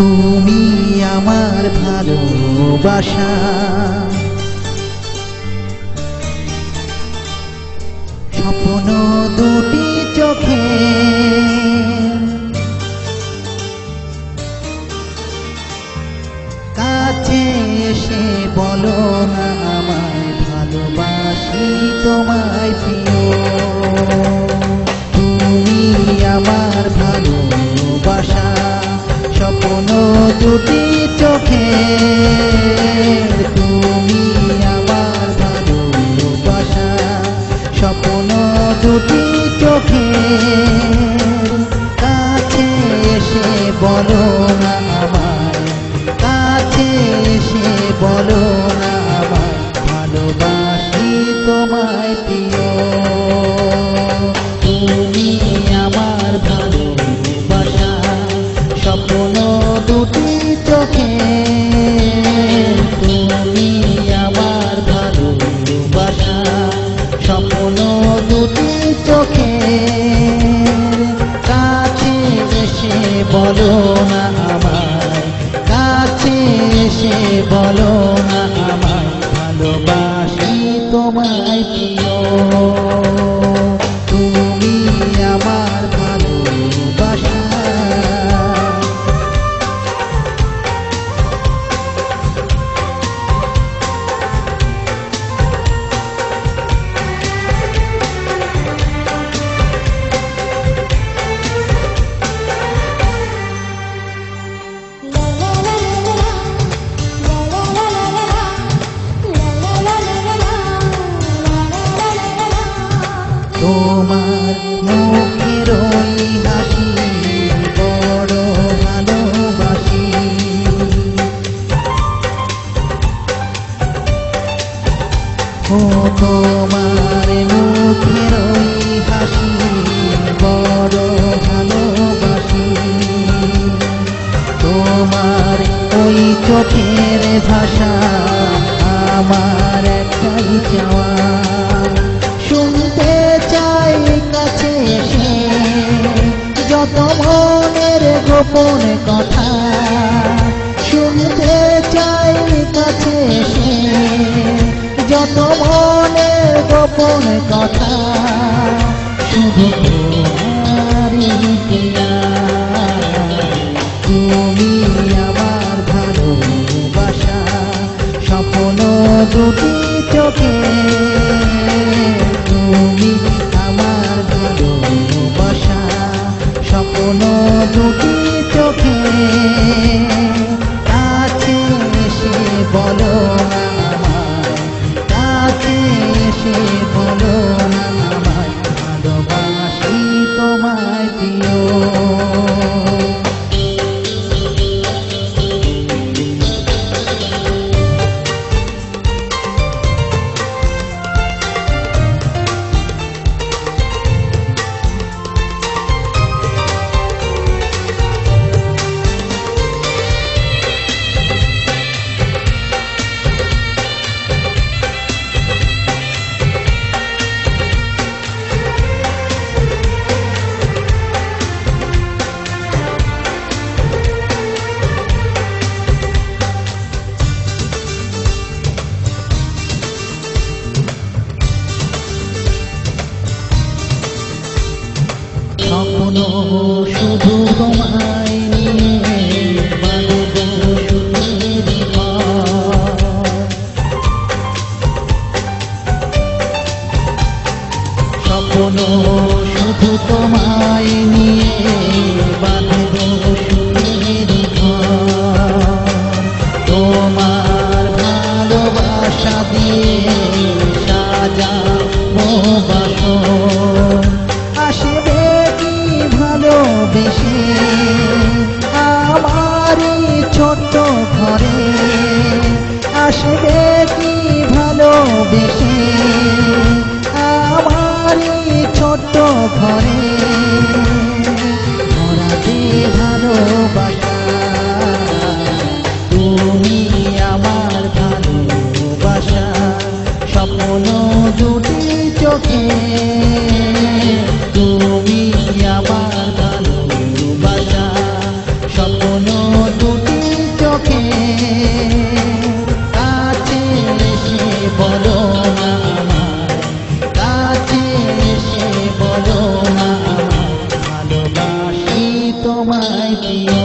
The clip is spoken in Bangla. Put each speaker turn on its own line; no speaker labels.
তুমি আমার ভালোবাসা। স্বপ্ন দুটি চোখে। কাছে এসে বলো না আমায় ভালোবাসি তোমায় প্রিয়। চোখে। বলো তোমার মুখের হাসি, বড় ভালোবাসি। তোমার ওই চোখের ভাষা আমার একটাই চাওয়া। চাই কাছে এসে যত মনের কথা। শুনতে চাই কাছে যত গোপন কথা শুধু তুমি আমার ভালোবাসা স্বপ্ন শুধু তোমায় নিয়ে বাঁধব সুখের। স্বপ্ন শুধু তোমায় নিয়ে বাঁধব সুখের। তোমার ভালোবাসা দিয়ে আসবে কি আমারই ছোট্ট ঘরে আসবে কি ভালোবেসে আমারই ছোট্ট ঘরে। ভরাতে ভালোবাসা আমার ভালোবাসা চোখে। তুমি আমার की